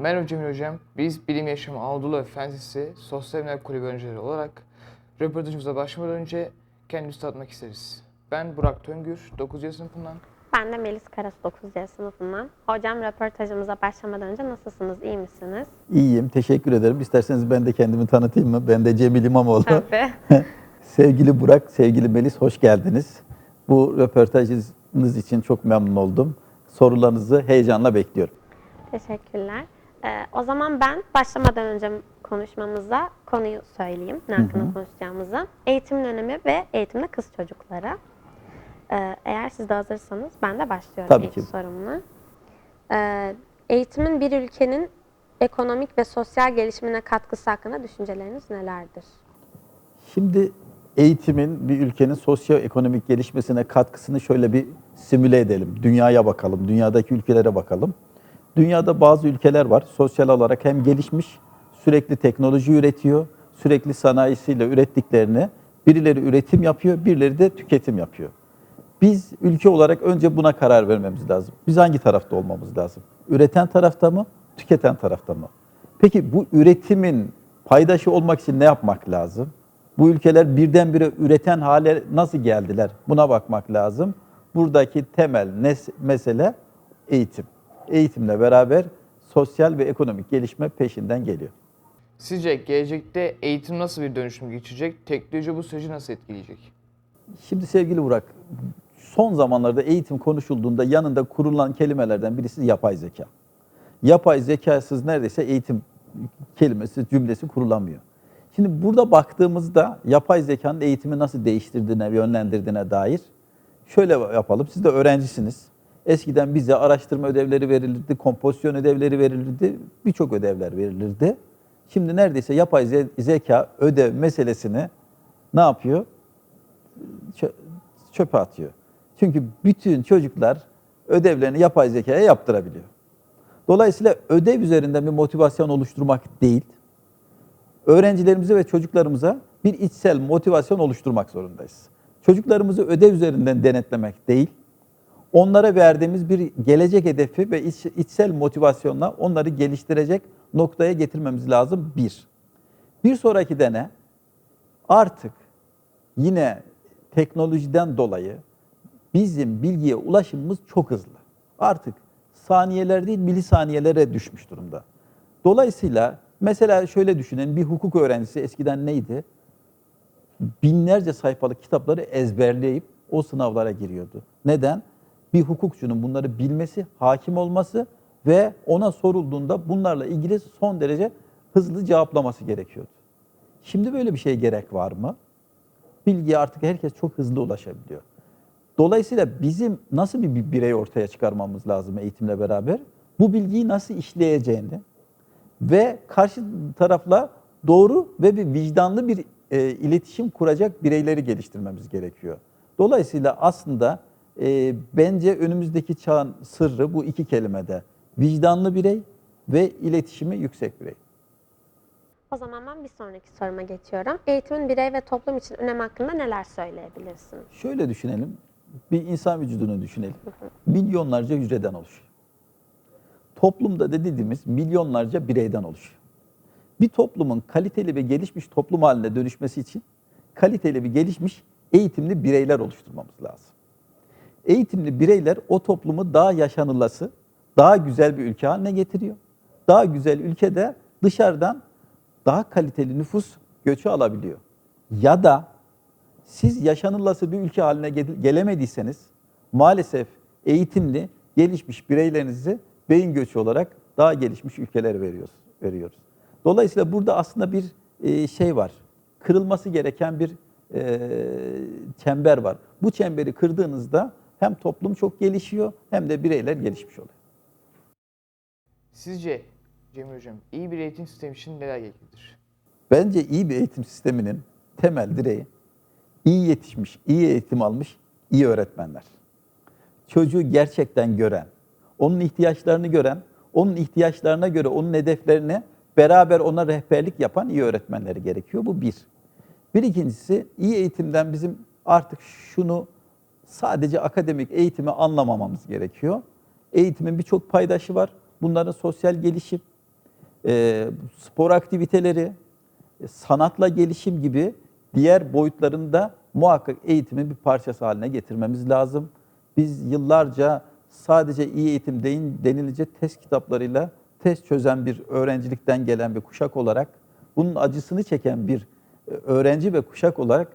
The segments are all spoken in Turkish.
Merhaba Cemil Hocam. Biz Bilim Yaşamı Anadolu ve Fen Lisesi Sosyal Bilimler Kulübü öğrencileri olarak röportajımıza başlamadan önce kendimizi tanıtmak isteriz. Ben Burak Töngür, 9. sınıfından. Ben de Melis Karas 9. sınıfından. Hocam röportajımıza başlamadan önce nasılsınız, iyi misiniz? İyiyim, teşekkür ederim. İsterseniz ben de kendimi tanıtayım mı? Ben de Cemil İmamoğlu. Tabii. sevgili Burak, sevgili Melis hoş geldiniz. Bu röportajınız için çok memnun oldum. Sorularınızı heyecanla bekliyorum. Teşekkürler. Ee, o zaman ben başlamadan önce konuşmamıza konuyu söyleyeyim. Ne hakkında konuşacağımızı. Eğitimin önemi ve eğitimde kız çocuklara. Ee, eğer siz de hazırsanız ben de başlıyorum Tabii ilk ki. sorumla. Ee, eğitimin bir ülkenin ekonomik ve sosyal gelişimine katkısı hakkında düşünceleriniz nelerdir? Şimdi eğitimin bir ülkenin sosyoekonomik gelişmesine katkısını şöyle bir simüle edelim. Dünyaya bakalım, dünyadaki ülkelere bakalım. Dünyada bazı ülkeler var. Sosyal olarak hem gelişmiş, sürekli teknoloji üretiyor, sürekli sanayisiyle ürettiklerini birileri üretim yapıyor, birileri de tüketim yapıyor. Biz ülke olarak önce buna karar vermemiz lazım. Biz hangi tarafta olmamız lazım? Üreten tarafta mı, tüketen tarafta mı? Peki bu üretimin paydaşı olmak için ne yapmak lazım? Bu ülkeler birdenbire üreten hale nasıl geldiler? Buna bakmak lazım. Buradaki temel mesele eğitim. Eğitimle beraber sosyal ve ekonomik gelişme peşinden geliyor. Sizce gelecekte eğitim nasıl bir dönüşüm geçirecek? Teknoloji bu süreci nasıl etkileyecek? Şimdi sevgili Burak, son zamanlarda eğitim konuşulduğunda yanında kurulan kelimelerden birisi yapay zeka. Yapay zekasız neredeyse eğitim kelimesi, cümlesi kurulamıyor. Şimdi burada baktığımızda yapay zekanın eğitimi nasıl değiştirdiğine, yönlendirdiğine dair şöyle yapalım. Siz de öğrencisiniz. Eskiden bize araştırma ödevleri verilirdi, kompozisyon ödevleri verilirdi, birçok ödevler verilirdi. Şimdi neredeyse yapay ze- zeka ödev meselesini ne yapıyor? çö- çöpe atıyor. Çünkü bütün çocuklar ödevlerini yapay zekaya yaptırabiliyor. Dolayısıyla ödev üzerinden bir motivasyon oluşturmak değil, öğrencilerimize ve çocuklarımıza bir içsel motivasyon oluşturmak zorundayız. Çocuklarımızı ödev üzerinden denetlemek değil, onlara verdiğimiz bir gelecek hedefi ve iç- içsel motivasyonla onları geliştirecek noktaya getirmemiz lazım bir. Bir sonraki dene artık yine teknolojiden dolayı bizim bilgiye ulaşımımız çok hızlı. Artık saniyeler değil milisaniyelere düşmüş durumda. Dolayısıyla mesela şöyle düşünün bir hukuk öğrencisi eskiden neydi? Binlerce sayfalık kitapları ezberleyip o sınavlara giriyordu. Neden? Bir hukukçunun bunları bilmesi, hakim olması ve ona sorulduğunda bunlarla ilgili son derece hızlı cevaplaması gerekiyordu. Şimdi böyle bir şeye gerek var mı? bilgiye artık herkes çok hızlı ulaşabiliyor. Dolayısıyla bizim nasıl bir bir birey ortaya çıkarmamız lazım eğitimle beraber? Bu bilgiyi nasıl işleyeceğini ve karşı tarafla doğru ve bir vicdanlı bir e, iletişim kuracak bireyleri geliştirmemiz gerekiyor. Dolayısıyla aslında e, bence önümüzdeki çağın sırrı bu iki kelimede. Vicdanlı birey ve iletişimi yüksek birey. O zaman ben bir sonraki soruma geçiyorum. Eğitimin birey ve toplum için önemi hakkında neler söyleyebilirsiniz? Şöyle düşünelim. Bir insan vücudunu düşünelim. Milyonlarca hücreden oluşuyor. Toplumda da dediğimiz milyonlarca bireyden oluşuyor. Bir toplumun kaliteli ve gelişmiş toplum haline dönüşmesi için kaliteli ve gelişmiş eğitimli bireyler oluşturmamız lazım. Eğitimli bireyler o toplumu daha yaşanılası, daha güzel bir ülke haline getiriyor. Daha güzel ülkede dışarıdan daha kaliteli nüfus göçü alabiliyor. Ya da siz yaşanılası bir ülke haline gel- gelemediyseniz maalesef eğitimli, gelişmiş bireylerinizi beyin göçü olarak daha gelişmiş ülkelere veriyoruz. veriyoruz. Dolayısıyla burada aslında bir e, şey var. Kırılması gereken bir e, çember var. Bu çemberi kırdığınızda hem toplum çok gelişiyor hem de bireyler gelişmiş oluyor. Sizce Cemil Hocam iyi bir eğitim sistemi için neler gereklidir? Bence iyi bir eğitim sisteminin temel direği iyi yetişmiş, iyi eğitim almış iyi öğretmenler. Çocuğu gerçekten gören, onun ihtiyaçlarını gören, onun ihtiyaçlarına göre onun hedeflerini beraber ona rehberlik yapan iyi öğretmenleri gerekiyor. Bu bir. Bir ikincisi iyi eğitimden bizim artık şunu sadece akademik eğitimi anlamamamız gerekiyor. Eğitimin birçok paydaşı var. Bunların sosyal gelişim, e, spor aktiviteleri, e, sanatla gelişim gibi diğer boyutlarında muhakkak eğitimin bir parçası haline getirmemiz lazım. Biz yıllarca sadece iyi eğitim denilecek test kitaplarıyla test çözen bir öğrencilikten gelen bir kuşak olarak, bunun acısını çeken bir e, öğrenci ve kuşak olarak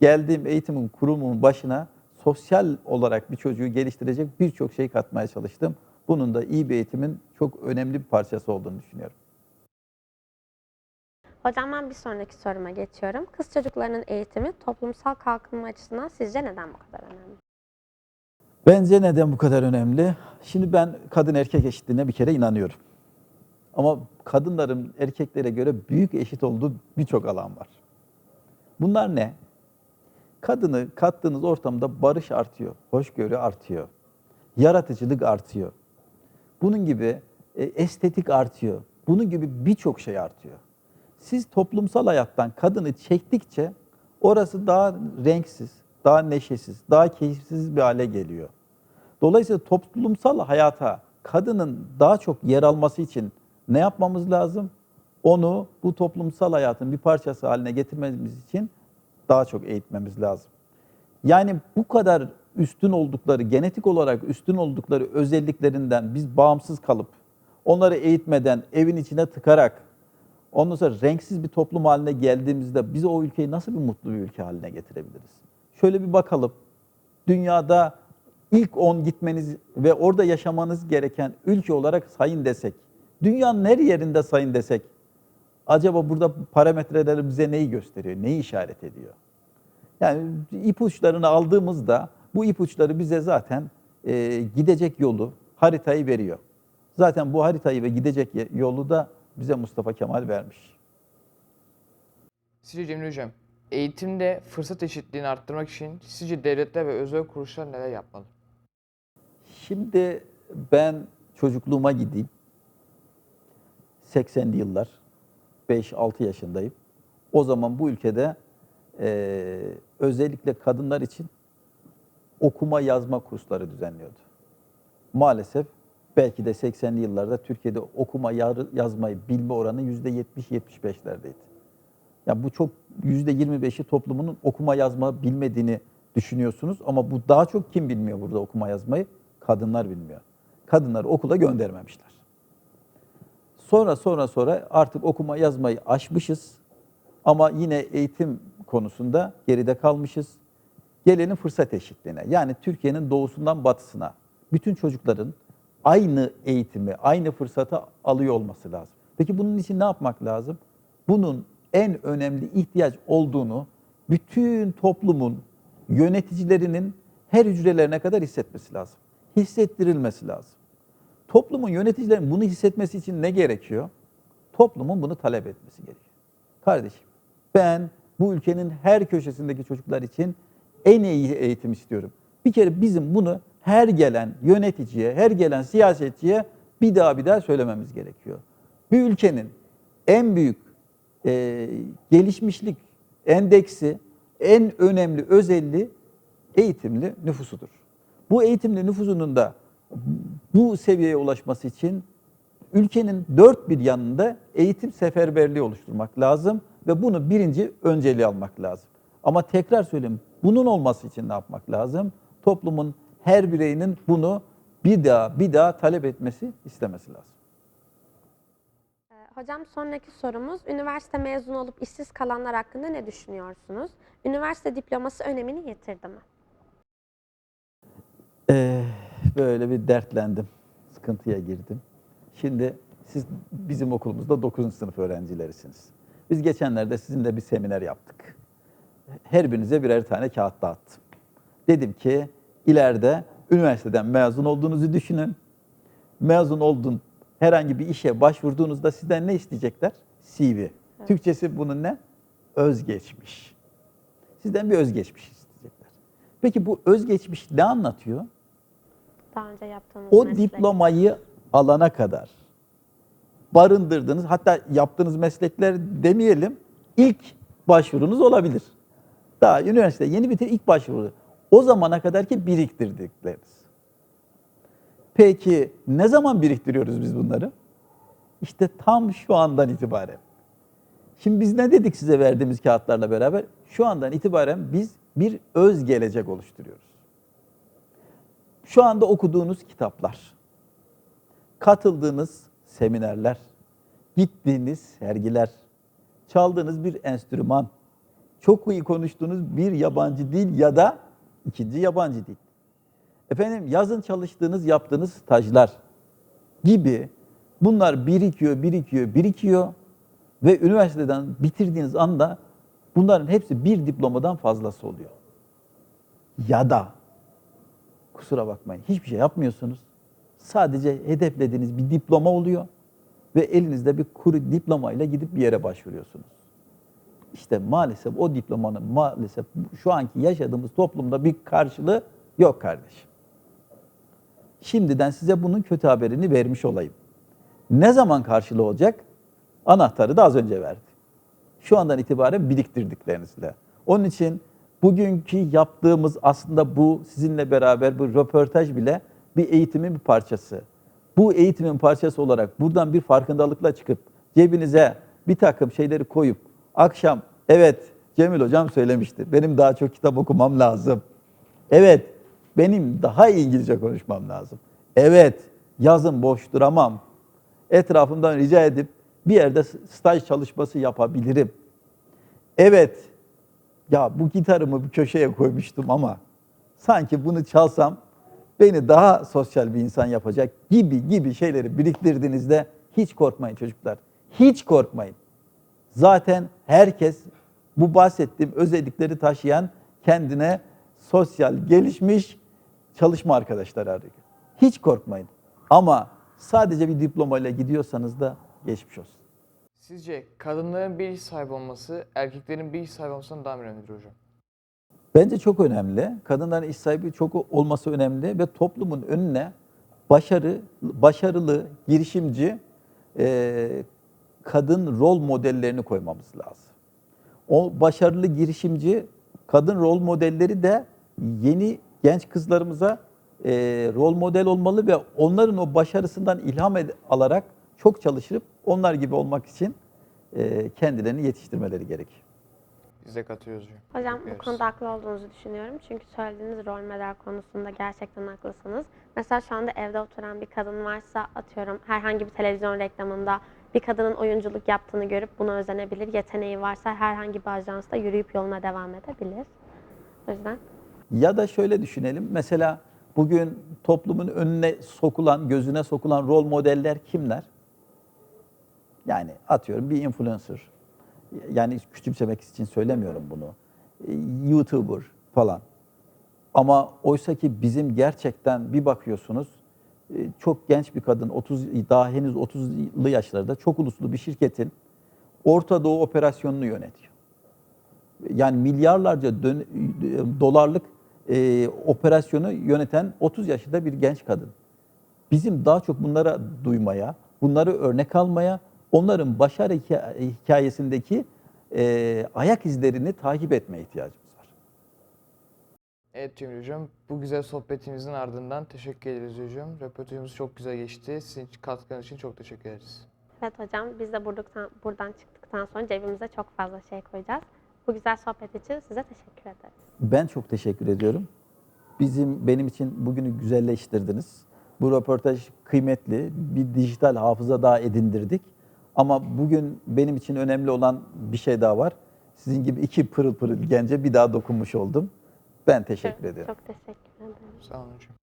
geldiğim eğitimin kurumunun başına sosyal olarak bir çocuğu geliştirecek birçok şey katmaya çalıştım. Bunun da iyi bir eğitimin çok önemli bir parçası olduğunu düşünüyorum. Hocam ben bir sonraki soruma geçiyorum. Kız çocuklarının eğitimi toplumsal kalkınma açısından sizce neden bu kadar önemli? Bence neden bu kadar önemli? Şimdi ben kadın erkek eşitliğine bir kere inanıyorum. Ama kadınların erkeklere göre büyük eşit olduğu birçok alan var. Bunlar ne? Kadını kattığınız ortamda barış artıyor, hoşgörü artıyor, yaratıcılık artıyor. Bunun gibi e, estetik artıyor. Bunun gibi birçok şey artıyor. Siz toplumsal hayattan kadını çektikçe orası daha renksiz, daha neşesiz, daha keyifsiz bir hale geliyor. Dolayısıyla toplumsal hayata kadının daha çok yer alması için ne yapmamız lazım? Onu bu toplumsal hayatın bir parçası haline getirmemiz için daha çok eğitmemiz lazım. Yani bu kadar üstün oldukları, genetik olarak üstün oldukları özelliklerinden biz bağımsız kalıp onları eğitmeden, evin içine tıkarak ondan sonra renksiz bir toplum haline geldiğimizde biz o ülkeyi nasıl bir mutlu bir ülke haline getirebiliriz? Şöyle bir bakalım. Dünyada ilk 10 gitmeniz ve orada yaşamanız gereken ülke olarak sayın desek, dünyanın her yerinde sayın desek, acaba burada parametreler bize neyi gösteriyor, neyi işaret ediyor? Yani ipuçlarını aldığımızda bu ipuçları bize zaten e, gidecek yolu, haritayı veriyor. Zaten bu haritayı ve gidecek yolu da bize Mustafa Kemal vermiş. Sizce Cemil Hocam, eğitimde fırsat eşitliğini arttırmak için sizce devletler ve özel kuruluşlar neler yapmalı? Şimdi ben çocukluğuma gideyim. 80'li yıllar, 5-6 yaşındayım. O zaman bu ülkede eee, özellikle kadınlar için okuma yazma kursları düzenliyordu. Maalesef belki de 80'li yıllarda Türkiye'de okuma yazmayı bilme oranı %70-75'lerdeydi. Ya bu çok %25'i toplumunun okuma yazma bilmediğini düşünüyorsunuz ama bu daha çok kim bilmiyor burada okuma yazmayı? Kadınlar bilmiyor. Kadınları okula göndermemişler. Sonra sonra sonra artık okuma yazmayı aşmışız ama yine eğitim konusunda geride kalmışız. Gelelim fırsat eşitliğine. Yani Türkiye'nin doğusundan batısına bütün çocukların aynı eğitimi, aynı fırsatı alıyor olması lazım. Peki bunun için ne yapmak lazım? Bunun en önemli ihtiyaç olduğunu bütün toplumun yöneticilerinin her hücrelerine kadar hissetmesi lazım. Hissettirilmesi lazım. Toplumun yöneticilerin bunu hissetmesi için ne gerekiyor? Toplumun bunu talep etmesi gerekiyor. Kardeşim ben bu ülkenin her köşesindeki çocuklar için en iyi eğitim istiyorum. Bir kere bizim bunu her gelen yöneticiye, her gelen siyasetçiye bir daha bir daha söylememiz gerekiyor. Bir ülkenin en büyük e, gelişmişlik endeksi, en önemli özelliği eğitimli nüfusudur. Bu eğitimli nüfusunun da bu seviyeye ulaşması için ülkenin dört bir yanında eğitim seferberliği oluşturmak lazım ve bunu birinci önceliği almak lazım. Ama tekrar söyleyeyim, bunun olması için ne yapmak lazım? Toplumun her bireyinin bunu bir daha bir daha talep etmesi, istemesi lazım. Ee, Hocam sonraki sorumuz, üniversite mezunu olup işsiz kalanlar hakkında ne düşünüyorsunuz? Üniversite diploması önemini yitirdi mi? Ee, böyle bir dertlendim, sıkıntıya girdim. Şimdi siz bizim okulumuzda 9. sınıf öğrencilerisiniz. Biz geçenlerde sizinle bir seminer yaptık. Her birinize birer tane kağıt dağıttım. Dedim ki ileride üniversiteden mezun olduğunuzu düşünün. Mezun oldun herhangi bir işe başvurduğunuzda sizden ne isteyecekler? CV. Türkçesi bunun ne? Özgeçmiş. Sizden bir özgeçmiş isteyecekler. Peki bu özgeçmiş ne anlatıyor? Daha önce yaptığınız O meslek. diplomayı alana kadar barındırdığınız hatta yaptığınız meslekler demeyelim ilk başvurunuz olabilir. Daha üniversite yeni bitir ilk başvuru. O zamana kadar ki biriktirdikleriniz. Peki ne zaman biriktiriyoruz biz bunları? İşte tam şu andan itibaren. Şimdi biz ne dedik size verdiğimiz kağıtlarla beraber? Şu andan itibaren biz bir öz gelecek oluşturuyoruz. Şu anda okuduğunuz kitaplar, katıldığınız seminerler, gittiğiniz sergiler, çaldığınız bir enstrüman, çok iyi konuştuğunuz bir yabancı dil ya da ikinci yabancı dil. Efendim yazın çalıştığınız, yaptığınız stajlar gibi bunlar birikiyor, birikiyor, birikiyor ve üniversiteden bitirdiğiniz anda bunların hepsi bir diplomadan fazlası oluyor. Ya da kusura bakmayın hiçbir şey yapmıyorsunuz. Sadece hedeflediğiniz bir diploma oluyor ve elinizde bir kuru diplomayla gidip bir yere başvuruyorsunuz. İşte maalesef o diplomanın maalesef şu anki yaşadığımız toplumda bir karşılığı yok kardeşim. Şimdiden size bunun kötü haberini vermiş olayım. Ne zaman karşılığı olacak? Anahtarı da az önce verdi. Şu andan itibaren biriktirdiklerinizle. Onun için bugünkü yaptığımız aslında bu sizinle beraber bu röportaj bile bir eğitimin bir parçası. Bu eğitimin parçası olarak buradan bir farkındalıkla çıkıp cebinize bir takım şeyleri koyup akşam evet Cemil hocam söylemişti. Benim daha çok kitap okumam lazım. Evet benim daha iyi İngilizce konuşmam lazım. Evet yazın boş duramam. Etrafımdan rica edip bir yerde staj çalışması yapabilirim. Evet ya bu gitarımı bir köşeye koymuştum ama sanki bunu çalsam beni daha sosyal bir insan yapacak gibi gibi şeyleri biriktirdiğinizde hiç korkmayın çocuklar. Hiç korkmayın. Zaten herkes bu bahsettiğim özellikleri taşıyan kendine sosyal gelişmiş çalışma arkadaşları arıyor. Hiç korkmayın. Ama sadece bir diplomayla gidiyorsanız da geçmiş olsun. Sizce kadınların iş sahibi olması erkeklerin iş sahibi olmasından daha mı önemlidir hocam? Bence çok önemli. Kadınların iş sahibi çok olması önemli ve toplumun önüne başarı, başarılı, girişimci e, kadın rol modellerini koymamız lazım. O başarılı girişimci kadın rol modelleri de yeni genç kızlarımıza e, rol model olmalı ve onların o başarısından ilham alarak çok çalışıp onlar gibi olmak için e, kendilerini yetiştirmeleri gerekiyor. Biz de katıyoruz hocam. Hocam bu Yapıyoruz. konuda haklı olduğunuzu düşünüyorum. Çünkü söylediğiniz rol model konusunda gerçekten haklısınız. Mesela şu anda evde oturan bir kadın varsa atıyorum herhangi bir televizyon reklamında bir kadının oyunculuk yaptığını görüp buna özenebilir. Yeteneği varsa herhangi bir ajansta yürüyüp yoluna devam edebilir. O yüzden Ya da şöyle düşünelim. Mesela bugün toplumun önüne sokulan, gözüne sokulan rol modeller kimler? Yani atıyorum bir influencer. Yani küçümsemek için söylemiyorum bunu. E, YouTuber falan. Ama oysa ki bizim gerçekten bir bakıyorsunuz e, çok genç bir kadın 30 daha henüz 30'lı yaşlarda çok uluslu bir şirketin Orta Doğu operasyonunu yönetiyor yani milyarlarca dön- dolarlık e, operasyonu yöneten 30 yaşında bir genç kadın. Bizim daha çok bunlara duymaya, bunları örnek almaya, onların başarı hika- hikayesindeki e, ayak izlerini takip etmeye ihtiyacımız var. Evet Cemil hocam bu güzel sohbetimizin ardından teşekkür ederiz hocam. Röportajımız çok güzel geçti. Sizin katkılarınız için çok teşekkür ederiz. evet hocam biz de buradan, buradan çıktıktan sonra cebimize çok fazla şey koyacağız. Bu güzel sohbet için size teşekkür ederiz. Ben çok teşekkür ediyorum. Bizim benim için bugünü güzelleştirdiniz. Bu röportaj kıymetli. Bir dijital hafıza daha edindirdik. Ama bugün benim için önemli olan bir şey daha var. Sizin gibi iki pırıl pırıl gence bir daha dokunmuş oldum. Ben teşekkür ederim. Çok teşekkür ederim. Sağ olun hocam.